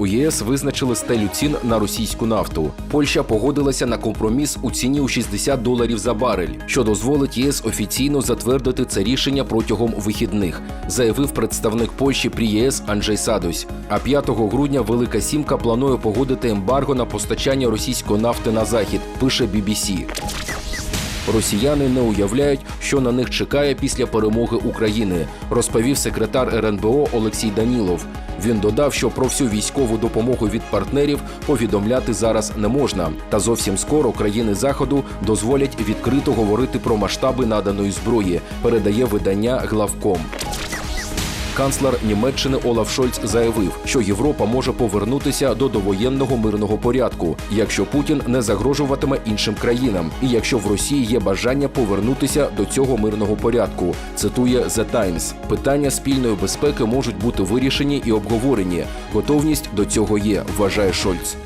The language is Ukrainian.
У ЄС визначили стелю цін на російську нафту. Польща погодилася на компроміс у ціні у 60 доларів за барель, що дозволить ЄС офіційно затвердити це рішення протягом вихідних, заявив представник Польщі при ЄС Анджей Садусь. А 5 грудня Велика Сімка планує погодити ембарго на постачання російської нафти на захід. Пише BBC. Росіяни не уявляють, що на них чекає після перемоги України, розповів секретар РНБО Олексій Данілов. Він додав, що про всю військову допомогу від партнерів повідомляти зараз не можна. Та зовсім скоро країни заходу дозволять відкрито говорити про масштаби наданої зброї. Передає видання главком. Канцлер Німеччини Олаф Шольц заявив, що Європа може повернутися до довоєнного мирного порядку, якщо Путін не загрожуватиме іншим країнам, і якщо в Росії є бажання повернутися до цього мирного порядку. Цитує The Times. Питання спільної безпеки можуть бути вирішені і обговорені. Готовність до цього є, вважає Шольц.